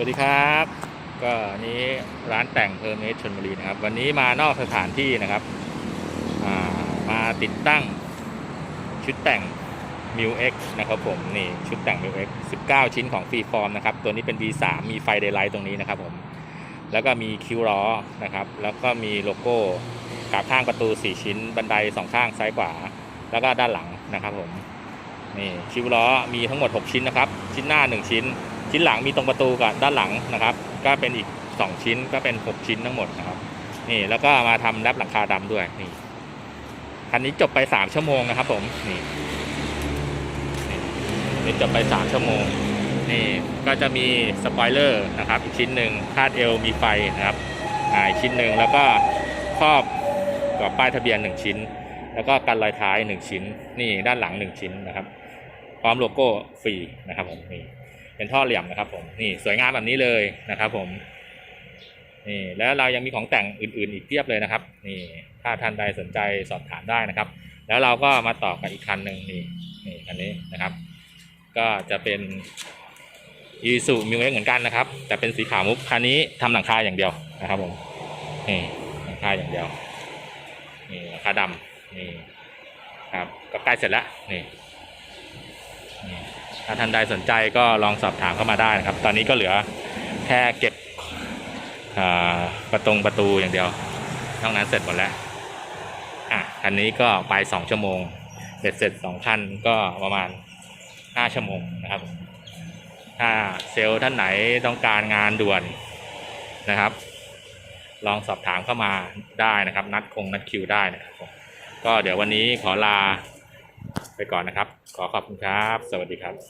วัสดีครับ ก็นี้ร้านแต่งเพอร์เมสชนบุรีนะครับ วันนี้มานอกสถานที่นะครับามาติดตั้งชุดแต่ง m ิว X นะครับผมนี่ชุดแต่ง m ิว X 19ชิ้นของฟรีฟอร์มนะครับ ตัวนี้เป็น V3 มีไฟเดย์ไลท์ตรงนี้นะครับผมแล้วก็มีคิวล้อนะครับ แล้วก็มีโลโก้กาบข้างประตู 4 ชิ้น บันได 2 ข้างซ้ายขวา แล้วก็ด้านหลังนะครับผมนี่คิวล้อมีทั้งหมด 6 ชิ้นนะครับ ชิ้นหน้า 1 ชิ้น ชิ้นหลังมีตรงประตูกับด้านหลังนะครับ ก็เป็นอีก 2 ชิ้นก็เป็น 6 ชิ้นทั้งหมดนะครับ นี่แล้วก็มาทำแรปหลังคาดำด้วยนี่คันนี้จบไป 3 ชั่วโมงนะครับ ผมนี่นี่จบไป 3 ชั่วโมงนี่ก็จะมีสปอยเลอร์นะครับอีกชิ้นหนึ่งคาดเอวมีไฟนะครับอ่าอีกชิ้นหนึ่งแล้วก็ครอบกับป้ายทะเบียน 1 ชิ้น แล้วก็กันรอยท้าย 1 ชิ้น นี่ด้านหลัง 1 ชิ้นนะครับ พร้อมโลโก้ฟรีนะครับผมนี่ เป็นท่อเหลี่ยมนะครับผมนี่สวยงามแบบนี้เลยนะครับผมนี่แล้วเรายังมีของแต่งอื่นๆอีกเพียบเลยนะครับนี่ถ้าท่านใดสนใจสอบถามได้นะครับ แล้วเราก็มาต่อกันอีกคันหนึ่งนี่นี่คันนี้นะครับ ก็จะเป็นอีซูมิวเอ็กเหมือนกันนะครับ แต่เป็นสีขาวมุกคันนี้ทำหลังคาอย่างเดียวนะครับผมนี่หลังคาอย่างเดียวนี่หลังคาดำนี่ครับก็ใกล้เสร็จแล้วนี่นี่ ถ้าท่านใดสนใจก็ลองสอบถามเข้ามาได้นะครับ ตอนนี้ก็เหลือแค่เก็บประตงประตูอย่างเดียวนอกนั้นเสร็จหมดแล้วอะคันนี้ก็ไปสองชั่วโมงเสร็จเสร็จสองคันก็ประมาณห้าชั่วโมงนะครับ ถ้าเซลล์ท่านไหนต้องการงานด่วนนะครับ ลองสอบถามเข้ามาได้นะครับ นัดคงนัดคิวได้นะครับก็เดี๋ยววันนี้ขอลาไปก่อนนะครับ ขอขอบคุณครับ สวัสดีครับ